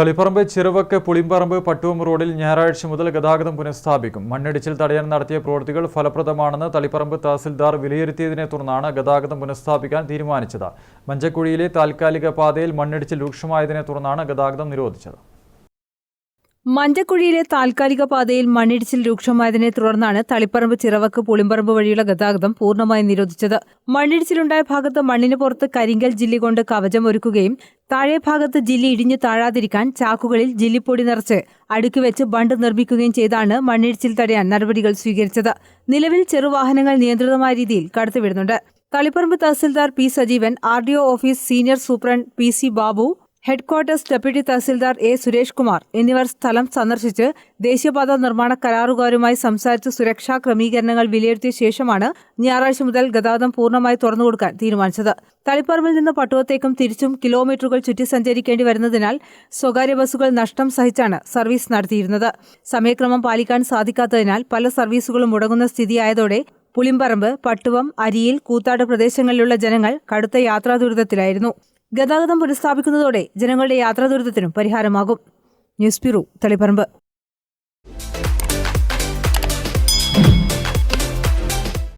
തളിപ്പറമ്പ് ചെറുവക്ക് പുളിമ്പറമ്പ് പട്ടുവം റോഡിൽ ഞായറാഴ്ച മുതൽ ഗതാഗതം പുനഃസ്ഥാപിക്കും. മണ്ണിടിച്ചിൽ തടയാൻ നടത്തിയ പ്രവൃത്തികൾ ഫലപ്രദമാണെന്ന് തളിപ്പറമ്പ് തഹസിൽദാർ വിലയിരുത്തിയതിനെ തുടർന്നാണ് ഗതാഗതം പുനഃസ്ഥാപിക്കാൻ തീരുമാനിച്ചത്. മഞ്ചക്കുഴിയിലെ താൽക്കാലിക പാതയിൽ മണ്ണിടിച്ചിൽ രൂക്ഷമായതിനെ തുടർന്നാണ് ഗതാഗതം നിരോധിച്ചത്. മഞ്ചക്കുഴിയിലെ താൽക്കാലിക പാതയിൽ മണ്ണിടിച്ചിൽ രൂക്ഷമായതിനെ തുടർന്നാണ് തളിപ്പറമ്പ് ചിറവക്ക് പുളിമ്പറമ്പ് വഴിയുള്ള ഗതാഗതം പൂർണമായും നിരോധിച്ചത്. മണ്ണിടിച്ചിലുണ്ടായ ഭാഗത്ത് മണ്ണിന് പുറത്ത് കരിങ്കൽ ജില്ലി കൊണ്ട് കവചം ഒരുക്കുകയും താഴെ ഭാഗത്ത് ജില്ലി ഇടിഞ്ഞു താഴാതിരിക്കാൻ ചാക്കുകളിൽ ജില്ലിപ്പൊടി നിറച്ച് അടുക്കി വെച്ച് ബണ്ട് നിർമ്മിക്കുകയും ചെയ്താണ് മണ്ണിടിച്ചിൽ തടയാൻ നടപടികൾ സ്വീകരിച്ചത്. നിലവിൽ ചെറുവാഹനങ്ങൾ നിയന്ത്രിതമായ രീതിയിൽ കടത്തിവിടുന്നുണ്ട്. Taliparamba tahsildar P Sajeevan R office senior superintendent P C Babu headquarters deputy tahsildar A Suresh Kumar എന്നിവർ സ്ഥലം സന്ദർശിച്ച് ദേശീയപാത നിർമ്മാണ കരാറുകാരുമായി സംസാരിച്ച് സുരക്ഷാ ക്രമീകരണങ്ങൾ വിലയിരുത്തിയ ശേഷമാണ് ഞായറാഴ്ച മുതൽ ഗതാഗതം പൂർണമായി തുറന്നുകൊടുക്കാൻ തീരുമാനിച്ചത്. തളിപ്പറമ്പിൽ നിന്ന് പട്ടുവത്തേക്കും തിരിച്ചും കിലോമീറ്ററുകൾ ചുറ്റി സഞ്ചരിക്കേണ്ടി വരുന്നതിനാൽ സ്വകാര്യ ബസ്സുകൾ നഷ്ടം സഹിച്ചാണ് സർവീസ് നടത്തിയിരുന്നത്. സമയക്രമം പാലിക്കാൻ സാധിക്കാത്തതിനാൽ പല സർവീസുകളും മുടങ്ങുന്ന സ്ഥിതിയായതോടെ പുളിമ്പറമ്പ് പട്ടുവം അരിയിൽ കൂത്താട് പ്രദേശങ്ങളിലുള്ള ജനങ്ങൾ കടുത്ത യാത്രാ ദുരിതത്തിലായിരുന്നു ഗതാഗതം പുനഃസ്ഥാപിക്കുന്നതോടെ ജനങ്ങളുടെ യാത്രാ ദുരിതത്തിനും പരിഹാരമാകും. News bureau Taliparamba.